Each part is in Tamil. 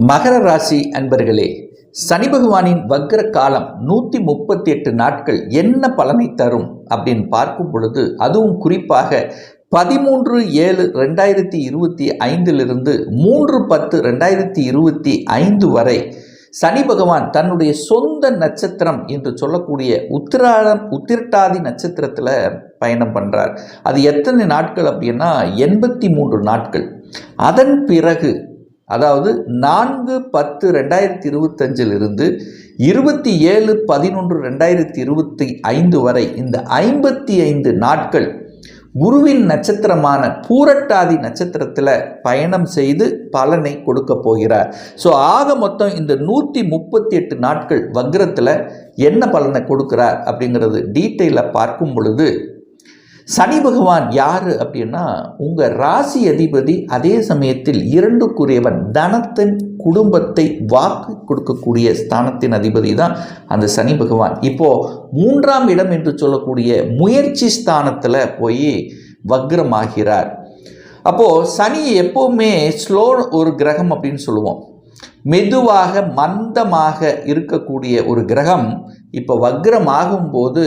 மகர ராசி அன்பர்களே சனி பகவானின் வக்ர காலம் நூற்றி முப்பத்தி எட்டு நாட்கள் என்ன பலனை தரும் அப்படின்னு பார்க்கும் பொழுது அதுவும் குறிப்பாக பதிமூன்று ஏழு ரெண்டாயிரத்தி இருபத்தி ஐந்திலிருந்து மூன்று பத்து ரெண்டாயிரத்தி இருபத்தி ஐந்து வரை சனி பகவான் தன்னுடைய சொந்த நட்சத்திரம் என்று சொல்லக்கூடிய உத்திராடம் உத்திரட்டாதி நட்சத்திரத்தில் பயணம் பண்ணுறார் அது எத்தனை நாட்கள் அப்படின்னா எண்பத்தி மூன்று நாட்கள். அதன் பிறகு அதாவது நான்கு பத்து ரெண்டாயிரத்தி இருபத்தஞ்சிலிருந்து இருபத்தி ஏழு பதினொன்று ரெண்டாயிரத்தி இருபத்தி ஐந்து வரை இந்த ஐம்பத்தி ஐந்து நாட்கள் குருவின் நட்சத்திரமான பூரட்டாதி நட்சத்திரத்தில் பயணம் செய்து பலனை கொடுக்க போகிறார். ஸோ ஆக மொத்தம் இந்த நூற்றி முப்பத்தி எட்டு நாட்கள் வக்ரத்தில் என்ன பலனை கொடுக்குறார் அப்படிங்கிறது டீட்டெயிலாக பார்க்கும் பொழுது சனி பகவான் யார் அப்படின்னா உங்கள் ராசி அதிபதி அதே சமயத்தில் இரண்டுக்குரியவன் தனத்தின் குடும்பத்தை வாக்கு கொடுக்கக்கூடிய ஸ்தானத்தின் அதிபதி தான் அந்த சனி பகவான். இப்போது மூன்றாம் இடம் என்று சொல்லக்கூடிய முயற்சி ஸ்தானத்தில் போய் வக்ரமாகிறார். அப்போது சனி எப்போவுமே ஸ்லோ ஒரு கிரகம் அப்படின்னு சொல்லுவோம். மெதுவாக மந்தமாக இருக்கக்கூடிய ஒரு கிரகம். இப்போ வக்ரமாகும் போது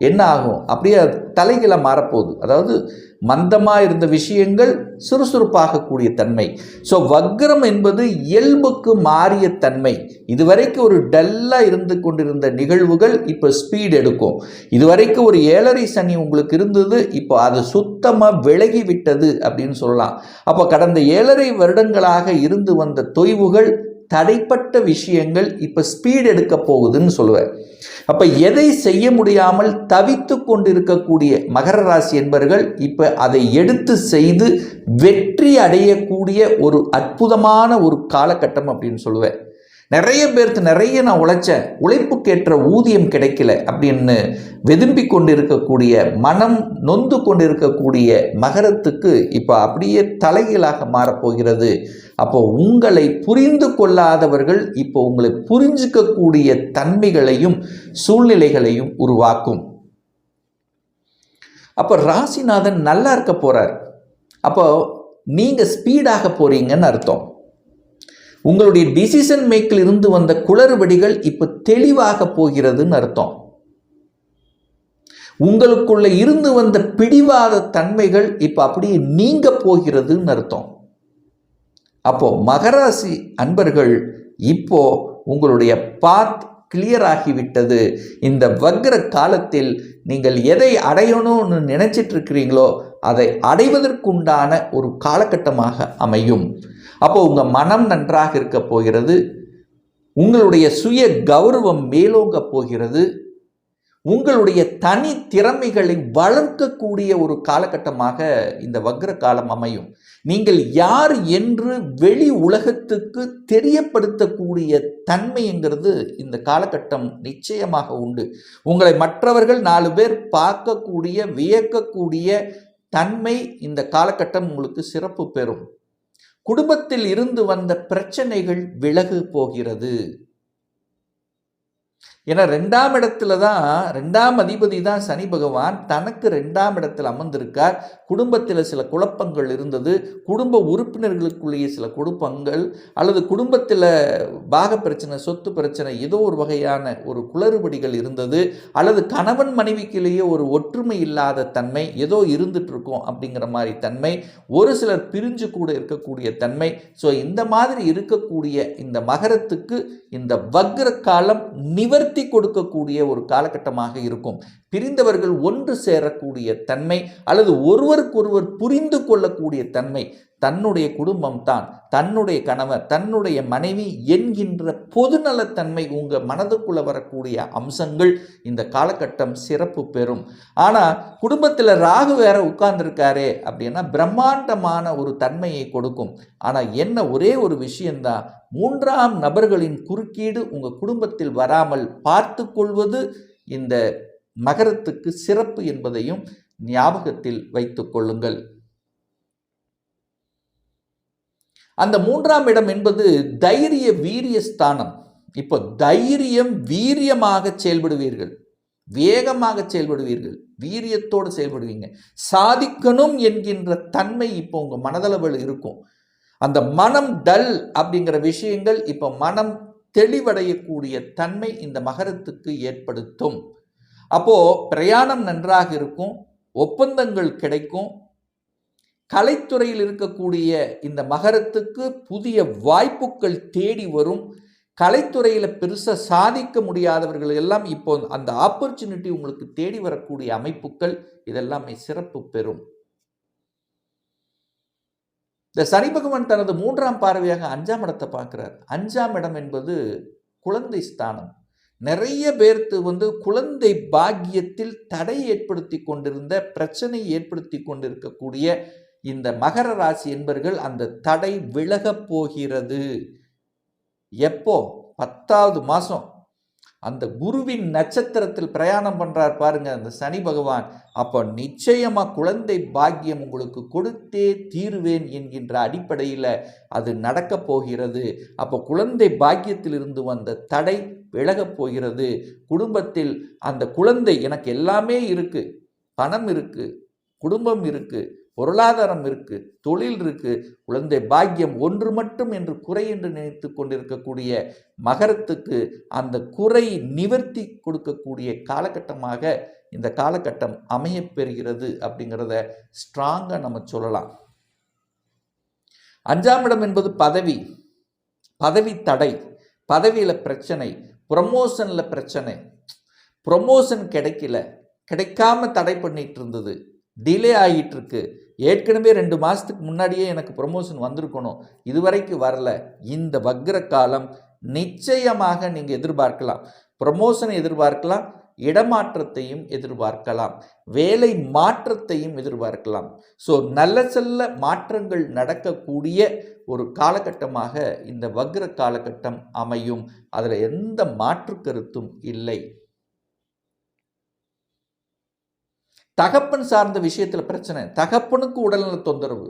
என்ன ஆகும்? அப்படியே அது தலைகளை மாறப்போகுது. அதாவது மந்தமாக இருந்த விஷயங்கள் சுறுசுறுப்பாகக்கூடிய தன்மை. ஸோ வக்ரம் என்பது இயல்புக்கு மாறிய தன்மை. இதுவரைக்கும் ஒரு டல்லாக இருந்து கொண்டிருந்த நிகழ்வுகள் இப்போ ஸ்பீட் எடுக்கும். இதுவரைக்கும் ஒரு ஏழரை சனி உங்களுக்கு இருந்தது இப்போ அது சுத்தமாக விலகி விட்டது அப்படின்னு சொல்லலாம். அப்போ கடந்த ஏழரை வருடங்களாக இருந்து வந்த தொய்வுகள் தடைப்பட்ட விஷயங்கள் இப்போ ஸ்பீட் எடுக்க போகுதுன்னு சொல்லுவேன். அப்போ எதை செய்ய முடியாமல் தவித்து கொண்டிருக்கக்கூடிய மகர ராசி என்பவர்கள் இப்போ அதை எடுத்து செய்து வெற்றி அடையக்கூடிய ஒரு அற்புதமான ஒரு காலகட்டம் அப்படின்னு சொல்லுவேன். நிறைய பேர்த்து நிறைய நான் உழைச்சேன் உழைப்புக்கேற்ற ஊதியம் கிடைக்கல அப்படின்னு வெதும்பி கொண்டிருக்கக்கூடிய மனம் நொந்து கொண்டிருக்கக்கூடிய மகரத்துக்கு இப்போ அப்படியே தலைகீழாக மாறப்போகிறது அப்போ உங்களை புரிந்து கொள்ளாதவர்கள் இப்போ உங்களை புரிஞ்சுக்கக்கூடிய தன்மைகளையும் சூழ்நிலைகளையும் உருவாக்கும். அப்போ ராசிநாதன் நல்லா இருக்க போகிறார் அப்போ நீங்கள் ஸ்பீடாக போகிறீங்கன்னு அர்த்தம். உங்களுடைய டிசிஷன் மேக்கில் இருந்து வந்த குளறுபடிகள் இப்போ தெளிவாக போகிறதுன்னு அர்த்தம். உங்களுக்குள்ள இருந்து வந்த பிடிவாத தன்மைகள் இப்போ அப்படியே நீங்க போகிறதுன்னு அர்த்தம். அப்போ மகராசி அன்பர்கள் இப்போ உங்களுடைய பாத் கிளியர் ஆகிவிட்டது. இந்த வக்ர காலத்தில் நீங்கள் எதை அடையணும்னு நினைச்சிட்டு இருக்கிறீங்களோ அதை அடைவதற்குண்டான ஒரு காலகட்டமாக அமையும். அப்போ உங்கள் மனம் நன்றாக இருக்க போகிறது உங்களுடைய சுய கௌரவம் மேலோங்க போகிறது உங்களுடைய தனி திறமைகளை வளர்க்கக்கூடிய ஒரு காலகட்டமாக இந்த வக்ர காலம் அமையும். நீங்கள் யார் என்று வெளி உலகத்துக்கு தெரியப்படுத்தக்கூடிய தன்மைங்கிறது இந்த காலகட்டம் நிச்சயமாக உண்டு. உங்களை மற்றவர்கள் நாலு பேர் பார்க்கக்கூடிய வியக்கக்கூடிய தன்மை இந்த காலகட்டம் உங்களுக்கு சிறப்பு பெறும். குடும்பத்தில் இருந்து வந்த பிரச்சனைகள் விலகு போகிறது. ஏன்னா ரெண்டாம் இடத்துல தான் ரெண்டாம் அதிபதி தான் சனி பகவான். தனக்கு ரெண்டாம் இடத்தில் அமர்ந்திருக்கார். குடும்பத்தில் சில குழப்பங்கள் இருந்தது. குடும்ப உறுப்பினர்களுக்குள்ளேயே சில குழப்பங்கள் அல்லது குடும்பத்தில் பாக பிரச்சனை சொத்து பிரச்சனை ஏதோ ஒரு வகையான ஒரு குளறுபடிகள் இருந்தது. அல்லது கணவன் மனைவிக்குள்ளேயே ஒரு ஒற்றுமை இல்லாத தன்மை ஏதோ இருந்துட்டுருக்கோம் அப்படிங்கிற மாதிரி தன்மை ஒரு சிலர் பிரிஞ்சு கூட இருக்கக்கூடிய தன்மை. ஸோ இந்த மாதிரி இருக்கக்கூடிய இந்த மகரத்துக்கு இந்த வக்ர காலம் நிவர்த்தி உயர்த்தி கொடுக்கக்கூடிய ஒரு காலகட்டமாக இருக்கும். பிரிந்தவர்கள் ஒன்று சேரக்கூடிய தன்மை அல்லது ஒருவருக்கொருவர் புரிந்து கொள்ளக்கூடிய தன்மை தன்னுடைய குடும்பம் தான் தன்னுடைய கணவர் தன்னுடைய மனைவி என்கின்ற பொதுநலத்தன்மை உங்கள் மனதுக்குள்ளே வரக்கூடிய அம்சங்கள் இந்த காலகட்டம் சிறப்பு பெறும். ஆனால் குடும்பத்தில் ராகு வேற உட்கார்ந்துருக்காரே அப்படின்னா பிரம்மாண்டமான ஒரு தன்மையை கொடுக்கும். ஆனால் என்ன ஒரே ஒரு விஷயந்தான் மூன்றாம் நபர்களின் குறுக்கீடு உங்கள் குடும்பத்தில் வராமல் பார்த்து கொள்வது இந்த மகரத்துக்கு சிறப்பு என்பதையும் ஞாபகத்தில் வைத்துக் கொள்ளுங்கள். அந்த மூன்றாம் இடம் என்பது தைரிய வீரிய ஸ்தானம். இப்போ தைரியம் வீரியமாக செயல்படுவீர்கள். வேகமாக செயல்படுவீர்கள். வீரியத்தோடு செயல்படுவீங்க. சாதிக்கணும் என்கின்ற தன்மை இப்போ உங்கள் மனதளவில் இருக்கும். அந்த மனம் டல் அப்படிங்கிற விஷயங்கள் இப்போ மனம் தெளிவடையக்கூடிய தன்மை இந்த மகரத்துக்கு ஏற்படுத்தும். அப்போது பிரயாணம் நன்றாக இருக்கும் ஒப்பந்தங்கள் கிடைக்கும். கலைத்துறையில் இருக்கக்கூடிய இந்த மகரத்துக்கு புதிய வாய்ப்புகள் தேடி வரும். கலைத்துறையில் பெருசாக சாதிக்க முடியாதவர்கள் எல்லாம் இப்போ அந்த ஆப்பர்ச்சுனிட்டி உங்களுக்கு தேடி வரக்கூடிய அமைப்புகள் இதெல்லாமே சிறப்பு பெறும். இந்த சனி பகவான் தனது மூன்றாம் பார்வையாக அஞ்சாம் இடத்தை பார்க்குறார். அஞ்சாம் இடம் என்பது குழந்தை ஸ்தானம். நிறைய பேர்த்து வந்து குழந்தை பாக்கியத்தில் தடை ஏற்படுத்தி கொண்டிருந்த பிரச்சனை ஏற்படுத்தி கொண்டிருக்கக்கூடிய இந்த மகர ராசி என்பர்கள் அந்த தடை விலகப் போகிறது. எப்போ? பத்தாவது மாதம் அந்த குருவின் நட்சத்திரத்தில் பிரயாணம் பண்ணுறார் பாருங்க அந்த சனி பகவான். அப்போ நிச்சயமாக குழந்தை பாக்கியம் உங்களுக்கு கொடுத்தே தீருவேன் என்கின்ற அடிப்படையில் அது நடக்கப் போகிறது. அப்போ குழந்தை பாக்கியத்திலிருந்து வந்த தடை விலகப் போகிறது. குடும்பத்தில் அந்த குழந்தை எனக்கு எல்லாமே இருக்குது பணம் இருக்குது குடும்பம் இருக்குது பொருளாதாரம் இருக்குது தொழில் இருக்குது குழந்தை பாக்கியம் ஒன்று மட்டும் என்று குறை என்று நினைத்து கொண்டிருக்கக்கூடிய மகரத்துக்கு அந்த குறை நிவர்த்தி கொடுக்கக்கூடிய காலகட்டமாக இந்த காலகட்டம் அமையப்பெறுகிறது அப்படிங்கிறத ஸ்ட்ராங்காக நம்ம சொல்லலாம். அஞ்சாம் இடம் என்பது பதவி. பதவி தடை. பதவியில் பிரச்சனை. ப்ரமோஷனில் பிரச்சனை. ப்ரொமோஷன் கிடைக்கல. கிடைக்காம தடை பண்ணிகிட்டு இருந்தது. டிலே ஆகிட்டு இருக்கு. ஏற்கனவே ரெண்டு மாதத்துக்கு முன்னாடியே எனக்கு ப்ரொமோஷன் வந்திருக்கணும். இதுவரைக்கும் வரல. இந்த வக்ர காலம் நிச்சயமாக நீங்கள் எதிர்பார்க்கலாம். ப்ரொமோஷனை எதிர்பார்க்கலாம். இடமாற்றத்தையும் எதிர்பார்க்கலாம். வேலை மாற்றத்தையும் எதிர்பார்க்கலாம். ஸோ நல்ல செல்ல மாற்றங்கள் நடக்கக்கூடிய ஒரு காலகட்டமாக இந்த வக்ர காலகட்டம் அமையும். அதில் எந்த மாற்று கருத்தும் இல்லை. தகப்பன் சார்ந்த விஷயத்தில் பிரச்சனை. தகப்பனுக்கு உடல்நல தொந்தரவு.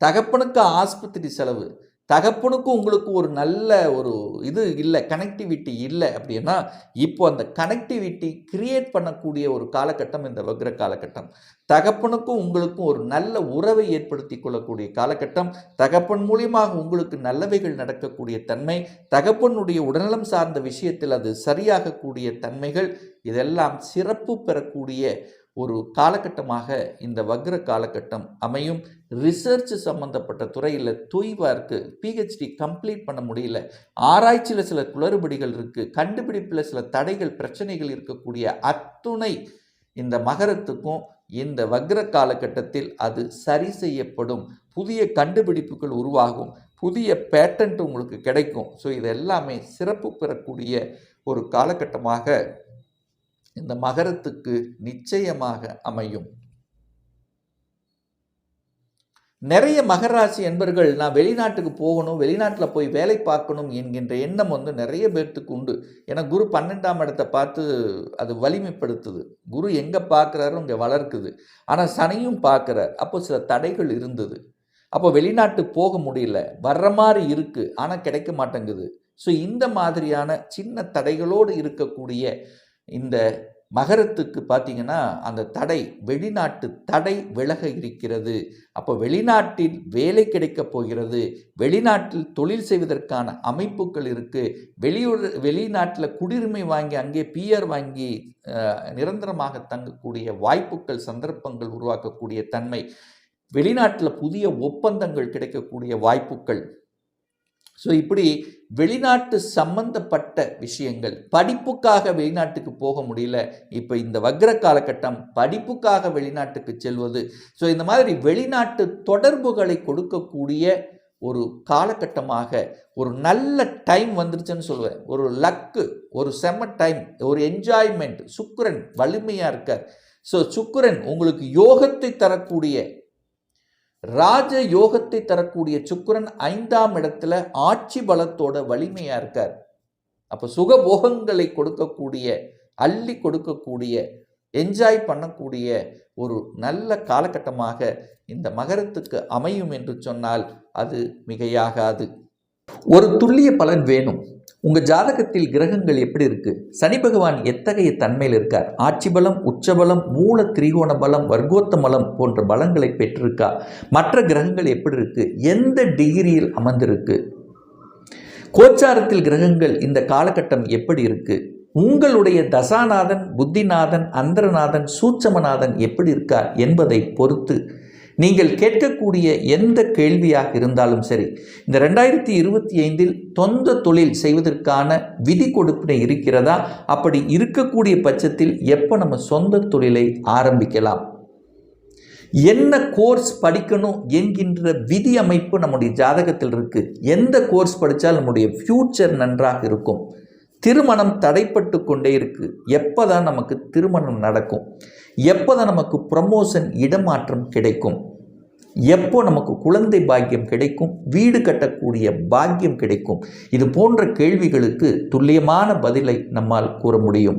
தகப்பனுக்கு ஆஸ்பத்திரி செலவு. தகப்பனுக்கும் உங்களுக்கு ஒரு நல்ல ஒரு இது இல்லை கனெக்டிவிட்டி இல்லை அப்படின்னா இப்போ அந்த கனெக்டிவிட்டி கிரியேட் பண்ணக்கூடிய ஒரு காலகட்டம் இந்த வக்ர காலகட்டம். தகப்பனுக்கும் உங்களுக்கும் ஒரு நல்ல உறவை ஏற்படுத்தி கொள்ளக்கூடிய காலகட்டம். தகப்பன் மூலியமாக உங்களுக்கு நல்லவைகள் நடக்கக்கூடிய தன்மை. தகப்பனுடைய உடல்நலம் சார்ந்த விஷயத்தில் அது சரியாகக்கூடிய தன்மைகள். இதெல்லாம் சிறப்பு பெறக்கூடிய ஒரு காலகட்டமாக இந்த வக்ர காலகட்டம் அமையும். ரிசர்ச் சம்மந்தப்பட்ட துறையில் தொய்வாக இருக்குது பிஹெச்டி கம்ப்ளீட் பண்ண முடியல. ஆராய்ச்சியில் சில குளறுபடிகள் இருக்குது கண்டுபிடிப்பில் சில தடைகள் பிரச்சனைகள் இருக்கக்கூடிய அத்துணை இந்த மகரத்துக்கும் இந்த வக்ர காலகட்டத்தில் அது சரி செய்யப்படும். புதிய கண்டுபிடிப்புகள் உருவாகும். புதிய பேட்டன்ட் உங்களுக்கு கிடைக்கும். ஸோ இது எல்லாமே சிறப்பு பெறக்கூடிய ஒரு காலகட்டமாக இந்த மகரத்துக்கு நிச்சயமாக அமையும். நிறைய மகராசி என்பர்கள் நான் வெளிநாட்டுக்கு போகணும் வெளிநாட்டில் போய் வேலை பார்க்கணும் என்கின்ற எண்ணம் வந்து நிறைய பேர்த்துக்கு உண்டு. ஏன்னா குரு பன்னெண்டாம் இடத்தை பார்த்து அது வலிமைப்படுத்துது. குரு எங்கே பார்க்குறாரோ இங்கே வளர்க்குது. ஆனால் சனியும் பார்க்குறார். அப்போ சில தடைகள் இருந்தது. அப்போ வெளிநாட்டு போக முடியல. வர்ற மாதிரி இருக்குது ஆனால் கிடைக்க மாட்டேங்குது. ஸோ இந்த மாதிரியான சின்ன தடைகளோடு இருக்கக்கூடிய இந்த மகரத்துக்கு பார்த்தீங்கன்னா அந்த தடை வெளிநாட்டு தடை விலக இருக்கிறது. அப்போ வெளிநாட்டில் வேலை கிடைக்கப் போகிறது. வெளிநாட்டில் தொழில் செய்வதற்கான அமைப்புகள் இருக்குது வெளியூர் வெளிநாட்டில் குடியுரிமை வாங்கி அங்கே பிஆர் வாங்கி நிரந்தரமாக தங்கக்கூடிய வாய்ப்புகள் சந்தர்ப்பங்கள் உருவாக்கக்கூடிய தன்மை வெளிநாட்டில் புதிய ஒப்பந்தங்கள் கிடைக்கக்கூடிய வாய்ப்புகள் ஸோ இப்படி வெளிநாட்டு சம்பந்தப்பட்ட விஷயங்கள் படிப்புக்காக வெளிநாட்டுக்கு போக முடியல. இப்போ இந்த வக்ர காலகட்டம் படிப்புக்காக வெளிநாட்டுக்கு செல்வது. ஸோ இந்த மாதிரி வெளிநாட்டு தொடர்புகளை கொடுக்கக்கூடிய ஒரு காலகட்டமாக ஒரு நல்ல டைம் வந்துருச்சுன்னு சொல்லுவேன். ஒரு லக்கு ஒரு செம்ம டைம் ஒரு என்ஜாய்மெண்ட். சுக்கரன் வலிமையாக இருக்கார். ஸோ சுக்கரன் உங்களுக்கு யோகத்தை தரக்கூடிய ராஜ யோகத்தை தரக்கூடிய சுக்கரன் ஐந்தாம் இடத்துல ஆட்சி பலத்தோட வலிமையா இருக்கார். அப்போ சுகபோகங்களை கொடுக்கக்கூடிய அள்ளி கொடுக்கக்கூடிய என்ஜாய் பண்ணக்கூடிய ஒரு நல்ல காலகட்டமாக இந்த மகரத்துக்கு அமையும் என்று சொன்னால் அது மிகையாகாது. ஒரு துல்லிய பலன் வேணும். உங்கள் ஜாதகத்தில் கிரகங்கள் எப்படி இருக்கு? சனி பகவான் எத்தகைய தன்மையில் இருக்கார்? ஆட்சி பலம் உச்சபலம் மூல திரிகோண பலம் வர்க்கோத்த பலம் போன்ற பலங்களை பெற்றிருக்கா? மற்ற கிரகங்கள் எப்படி இருக்கு? எந்த டிகிரியில் அமர்ந்திருக்கு? கோச்சாரத்தில் கிரகங்கள் இந்த காலகட்டம் எப்படி இருக்கு? உங்களுடைய தசாநாதன் புத்திநாதன் அந்தரநாதன் சூட்சமநாதன் எப்படி இருக்கார் என்பதை பொறுத்து நீங்கள் கேட்கக்கூடிய எந்த கேள்வியாக இருந்தாலும் சரி இந்த ரெண்டாயிரத்தி இருபத்தி ஐந்தில் சொந்த தொழில் செய்வதற்கான விதி கொடுப்பினை இருக்கிறதா? அப்படி இருக்கக்கூடிய பட்சத்தில் எப்போ நம்ம சொந்த தொழிலை ஆரம்பிக்கலாம்? என்ன கோர்ஸ் படிக்கணும் என்கின்ற விதி அமைப்பு நம்முடைய ஜாதகத்தில் இருக்குது எந்த கோர்ஸ் படித்தால் நம்முடைய ஃப்யூச்சர் நன்றாக இருக்கும்? திருமணம் தடைப்பட்டு கொண்டே இருக்குது எப்போ தான் நமக்கு திருமணம் நடக்கும்? எப்போ தான் நமக்கு ப்ரமோஷன் இடமாற்றம் கிடைக்கும்? எப்போ நமக்கு குழந்தை பாக்கியம் கிடைக்கும்? வீடு கட்டக்கூடிய பாக்கியம் கிடைக்கும்? இது போன்ற கேள்விகளுக்கு துல்லியமான பதிலை நம்மால் கூற முடியும்.